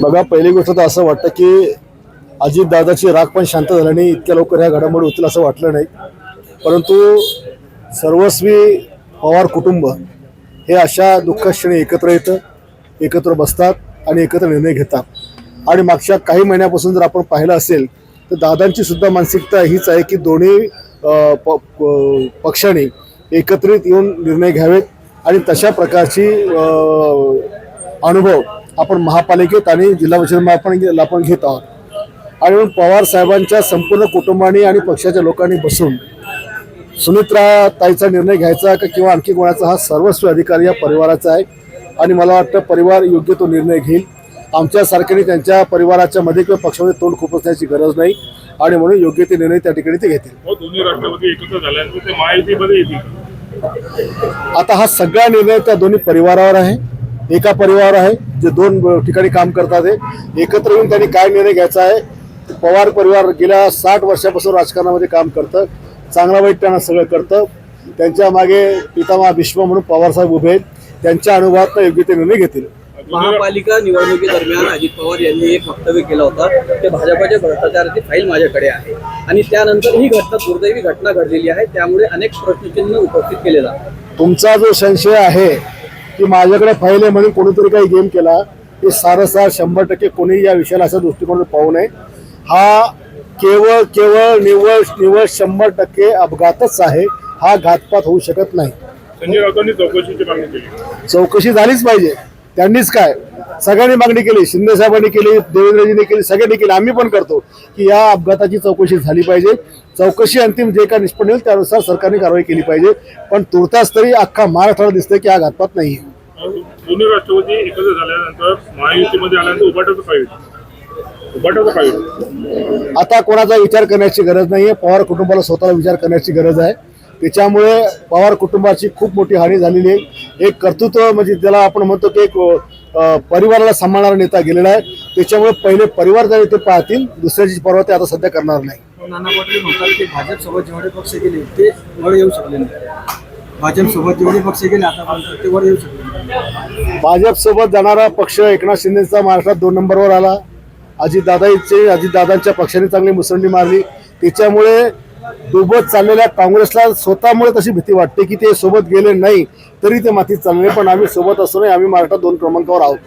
बघा पहिली गोष्ट तर असं वाटतं की अजितदादाची राग पण शांत झाली नाही इतक्या लवकर ह्या घडामोडी होतील असं वाटलं नाही. परंतु सर्वस्वी पवार कुटुंब हे अशा दुःखक्षणी एकत्र येतं एकत्र बसतात आणि एकत्र निर्णय घेतात. आणि मागच्या काही महिन्यापासून जर आपण पाहिलं असेल तर दादांची सुद्धा मानसिकता हीच आहे की दोन्ही पक्षाने प प- एकत्रित येऊन निर्णय घ्यावेत आणि तशा प्रकारची अनुभव आपण महापालिकेत आणि जिल्हा परिषद महापालिकेत आपण घेत आहोत. आणि म्हणून पवार साहेबांच्या संपूर्ण कुटुंबाने आणि पक्षाच्या लोकांनी बसून सुमित्रा ताईचा निर्णय घ्यायचा का किंवा आणखी कोणाचा हा सर्वस्व अधिकार या परिवाराचा आहे? आणि मला वाटतं परिवार योग्य तो निर्णय घेईल. आमच्यासारख्याने त्यांच्या परिवाराच्या मध्ये किंवा पक्षामध्ये तोंड खुपसण्याची गरज नाही. आणि म्हणून योग्य ते निर्णय त्या ठिकाणी ते घेतील. येतील. आता हा सगळा निर्णय त्या दोन्ही परिवारावर आहे. एका परिवार आहे जे दोन ठिकाणी काम करतात आहे एकत्र येऊन त्यांनी काय निर्णय घ्यायचा आहे पवार परिवार गेल्या साठ वर्षापासून राजकारणामध्ये काम करतं चांगला वाईट त्यांना सगळं करतं. त्यांच्या मागे पितामहा भीष्म म्हणून पवारसाहेब उभे आहेत. त्यांच्या अनुभवात योग्य ते निर्णय घेतील. महापालिका निवडणुकीदरम्यान अजित पवार यांनी एक वक्तव्य केलं होतं ते भाजपाच्या भ्रष्टाचाराची फाईल माझ्याकडे आहे. आणि त्यानंतर ही घटना दुर्दैवी घटना घडलेली आहे त्यामुळे अनेक प्रश्नचिन्ह उपस्थित केले जातात तुमचा जो संशय आहे की माझ्याकडे फाईल आहे म्हणून कोणीतरी काही गेम केला ते सारसा शंभर टक्के कोणी या विषयाला असा दृष्टिकोन पाहू नये. हा केवळ केवळ निव्वळ निव्वळ शंभर टक्के अपघातच आहे. हा घातपात होऊ शकत नाही. संजय राऊतांनी चौकशीची मागणी केली. चौकशी झालीच पाहिजे. त्यांनीच काय? सगळ्यांनी मागणी केली शिंदे साहेबांनी केली देवेंद्रजींनी केली सगळ्यांनी केली. आम्ही पण करतो की या अपघाताची चौकशी झाली पाहिजे. चौकशी अंतिम जे काय निष्पन्न होईल त्यानुसार सरकारने कारवाई केली पाहिजे. पण तुर्तास तरी अख्खा महाराष्ट्राला दिसतंय की हा घातपात नाही दोन्ही राष्ट्रवादी एकत्र झाल्यानंतर महायुतीमध्ये आल्यानंतर उभाटाचं काय होईल उभाटाचं काय होईल आता कोणाचा विचार करण्याची गरज नाही आहे पवार कुटुंबाला स्वतःला विचार करण्याची गरज आहे. त्याच्यामुळे पवार कुटुंबाची खूप मोठी हानी झालेली आहे. एक कर्तृत्व म्हणजे ज्याला आपण म्हणतो की एक परिवाराला सांभाळणारा नेता गेलेला आहे. त्याच्यामुळे पहिले परिवार जर ते पाहतील दुसऱ्याची पर्वा ते आता सध्या करणार नाही. नाना पाटील म्हणतात की भाजपसोबत जेवढे पक्ष गेले ते वर येऊ शकले नाही. भाजपसोबत जेवढे पक्ष गेले आतापर्यंत ते वर येऊ शकले भाजपसोबत जाणारा पक्ष एकनाथ शिंदेचा महाराष्ट्रात दोन नंबरवर आला. अजितदादाचे अजितदादांच्या पक्षाने चांगली मुसंडी मारली. त्याच्यामुळे डुबत चाललेल्या काँग्रेसला स्वतःमुळे तशी भीती वाटते की ते सोबत गेले नाही तरी ते मातीत चालले पण आम्ही सोबत असूनही आम्ही महाराष्ट्रात दोन क्रमांकावर आहोत.